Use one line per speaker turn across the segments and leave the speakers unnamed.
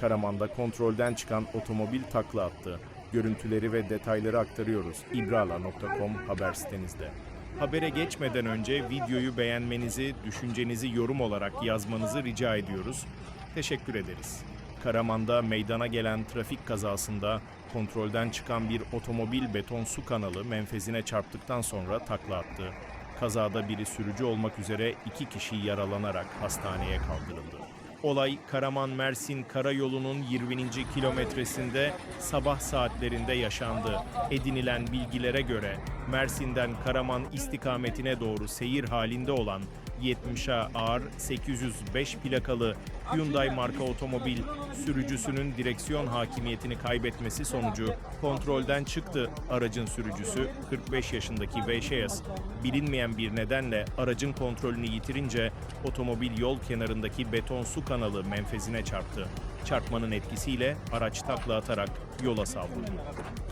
Karaman'da kontrolden çıkan otomobil takla attı. Görüntüleri ve detayları aktarıyoruz. ibrala.com haber sitemizde. Habere geçmeden önce videoyu beğenmenizi, düşüncenizi yorum olarak yazmanızı rica ediyoruz. Teşekkür ederiz. Karaman'da meydana gelen trafik kazasında kontrolden çıkan bir otomobil beton su kanalı menfezine çarptıktan sonra takla attı. Kazada biri sürücü olmak üzere iki kişi yaralanarak hastaneye kaldırıldı. Olay Karaman-Mersin karayolunun 20. kilometresinde sabah saatlerinde yaşandı. Edinilen bilgilere göre Mersin'den Karaman istikametine doğru seyir halinde olan 70'a ağır 805 plakalı Hyundai marka otomobil sürücüsünün direksiyon hakimiyetini kaybetmesi sonucu kontrolden çıktı. Aracın sürücüsü 45 yaşındaki Veyşeyas bilinmeyen bir nedenle aracın kontrolünü yitirince otomobil yol kenarındaki beton su kanalı menfezine çarptı. Çarpmanın etkisiyle araç takla atarak yola savruldu.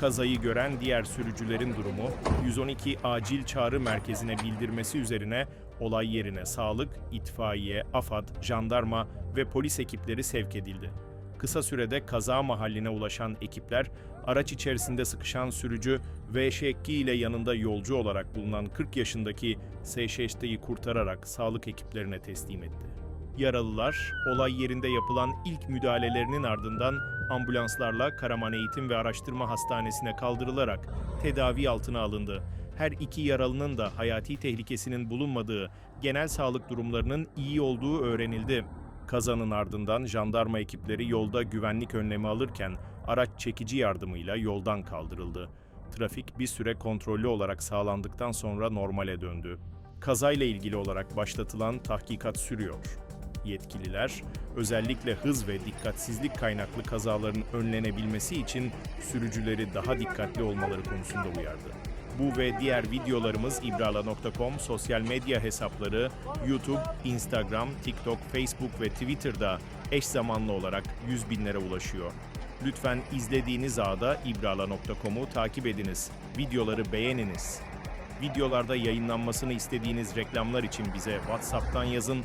Kazayı gören diğer sürücülerin durumu 112 acil çağrı merkezine bildirmesi üzerine olay yerine sağlık, itfaiye, AFAD, jandarma ve polis ekipleri sevk edildi. Kısa sürede kaza mahalline ulaşan ekipler araç içerisinde sıkışan sürücü ve Şekki ile yanında yolcu olarak bulunan 40 yaşındaki SŞT'yi kurtararak sağlık ekiplerine teslim etti. Yaralılar olay yerinde yapılan ilk müdahalelerinin ardından ambulanslarla Karaman Eğitim ve Araştırma Hastanesi'ne kaldırılarak tedavi altına alındı. Her iki yaralının da hayati tehlikesinin bulunmadığı, genel sağlık durumlarının iyi olduğu öğrenildi. Kazanın ardından jandarma ekipleri yolda güvenlik önlemi alırken araç çekici yardımıyla yoldan kaldırıldı. Trafik bir süre kontrollü olarak sağlandıktan sonra normale döndü. Kazayla ilgili olarak başlatılan tahkikat sürüyor. Yetkililer özellikle hız ve dikkatsizlik kaynaklı kazaların önlenebilmesi için sürücüleri daha dikkatli olmaları konusunda uyardı. Bu ve diğer videolarımız ibrala.com sosyal medya hesapları YouTube, Instagram, TikTok, Facebook ve Twitter'da eş zamanlı olarak 100 binlere ulaşıyor. Lütfen izlediğiniz ağda ibrala.com'u takip ediniz. Videoları beğeniniz. Videolarda yayınlanmasını istediğiniz reklamlar için bize WhatsApp'tan yazın.